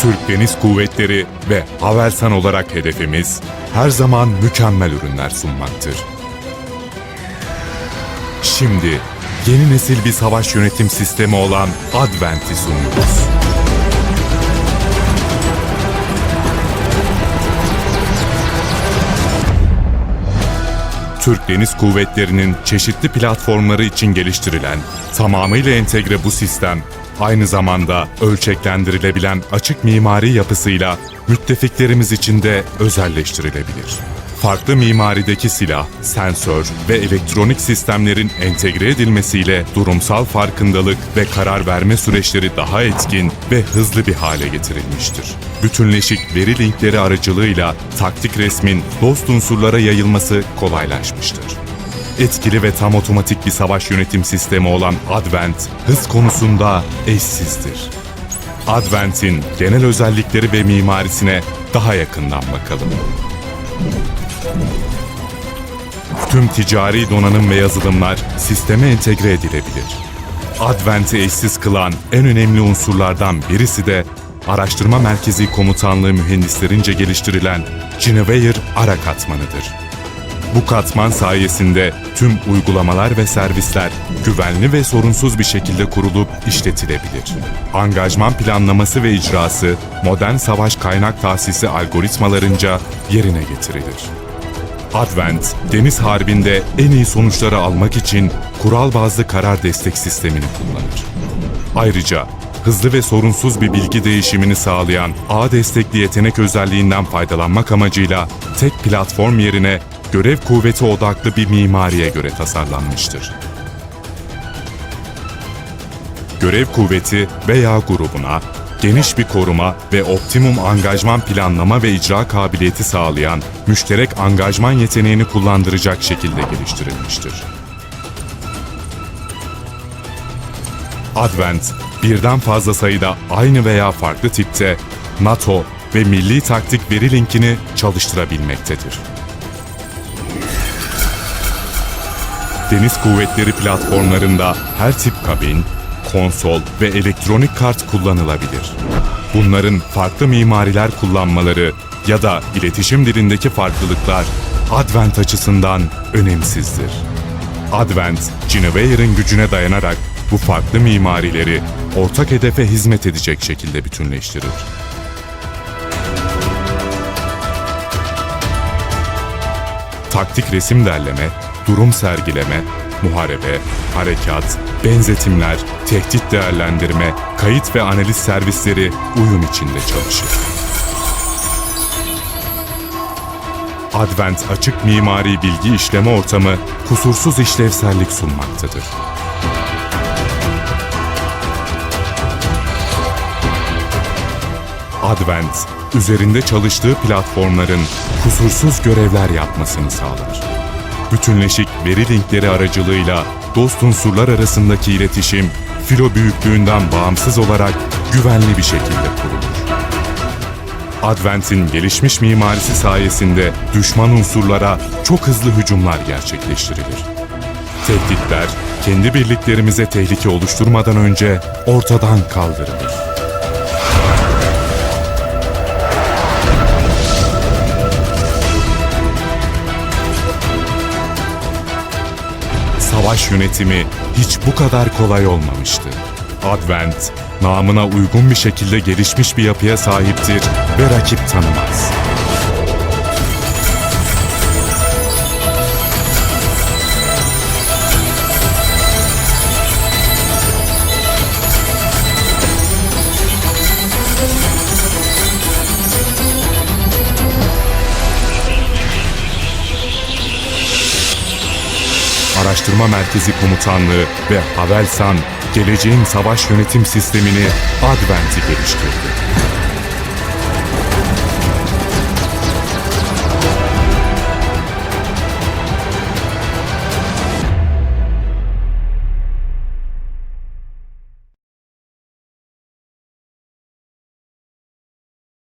Türk Deniz Kuvvetleri ve Havelsan olarak hedefimiz her zaman mükemmel ürünler sunmaktır. Şimdi yeni nesil bir savaş yönetim sistemi olan Advent'i sunuyoruz. Türk Deniz Kuvvetleri'nin çeşitli platformları için geliştirilen, tamamıyla entegre bu sistem, aynı zamanda ölçeklendirilebilen açık mimari yapısıyla müttefiklerimiz için de özelleştirilebilir. Farklı mimarideki silah, sensör ve elektronik sistemlerin entegre edilmesiyle durumsal farkındalık ve karar verme süreçleri daha etkin ve hızlı bir hale getirilmiştir. Bütünleşik veri linkleri aracılığıyla taktik resmin dost unsurlara yayılması kolaylaşmıştır. Etkili ve tam otomatik bir savaş yönetim sistemi olan Advent, hız konusunda eşsizdir. Advent'in genel özellikleri ve mimarisine daha yakından bakalım. Tüm ticari donanım ve yazılımlar sisteme entegre edilebilir. Advent'i eşsiz kılan en önemli unsurlardan birisi de Araştırma Merkezi Komutanlığı mühendislerince geliştirilen Cinevere ara katmanıdır. Bu katman sayesinde tüm uygulamalar ve servisler güvenli ve sorunsuz bir şekilde kurulup işletilebilir. Angajman planlaması ve icrası modern savaş kaynak tahsisi algoritmalarınca yerine getirilir. Advent, deniz harbinde en iyi sonuçları almak için kural bazlı karar destek sistemini kullanır. Ayrıca hızlı ve sorunsuz bir bilgi değişimini sağlayan ağ destekli yetenek özelliğinden faydalanmak amacıyla tek platform yerine görev kuvveti odaklı bir mimariye göre tasarlanmıştır. Görev kuvveti veya grubuna geniş bir koruma ve optimum angajman planlama ve icra kabiliyeti sağlayan müşterek angajman yeteneğini kullandıracak şekilde geliştirilmiştir. Advent, birden fazla sayıda aynı veya farklı tipte NATO ve milli taktik veri linkini çalıştırabilmektedir. Deniz Kuvvetleri platformlarında her tip kabin, konsol ve elektronik kart kullanılabilir. Bunların farklı mimariler kullanmaları ya da iletişim dilindeki farklılıklar Advent açısından önemsizdir. Advent, Cineware'ın gücüne dayanarak bu farklı mimarileri ortak hedefe hizmet edecek şekilde bütünleştirir. taktik resim derleme, durum sergileme, muharebe, harekat, benzetimler, tehdit değerlendirme, kayıt ve analiz servisleri uyum içinde çalışır. Advent açık mimari bilgi işleme ortamı kusursuz işlevsellik sunmaktadır. Advent, üzerinde çalıştığı platformların kusursuz görevler yapmasını sağlar. Bütünleşik veri linkleri aracılığıyla dost unsurlar arasındaki iletişim, filo büyüklüğünden bağımsız olarak güvenli bir şekilde kurulur. Advent'in gelişmiş mimarisi sayesinde düşman unsurlara çok hızlı hücumlar gerçekleştirilir. Tehditler, kendi birliklerimize tehlike oluşturmadan önce ortadan kaldırılır. Savaş yönetimi hiç bu kadar kolay olmamıştı. Advent, namına uygun bir şekilde gelişmiş bir yapıya sahiptir ve rakip tanımaz. Araştırma Merkezi Komutanlığı ve Havelsan, geleceğin savaş yönetim sistemini Advent'i geliştirdi.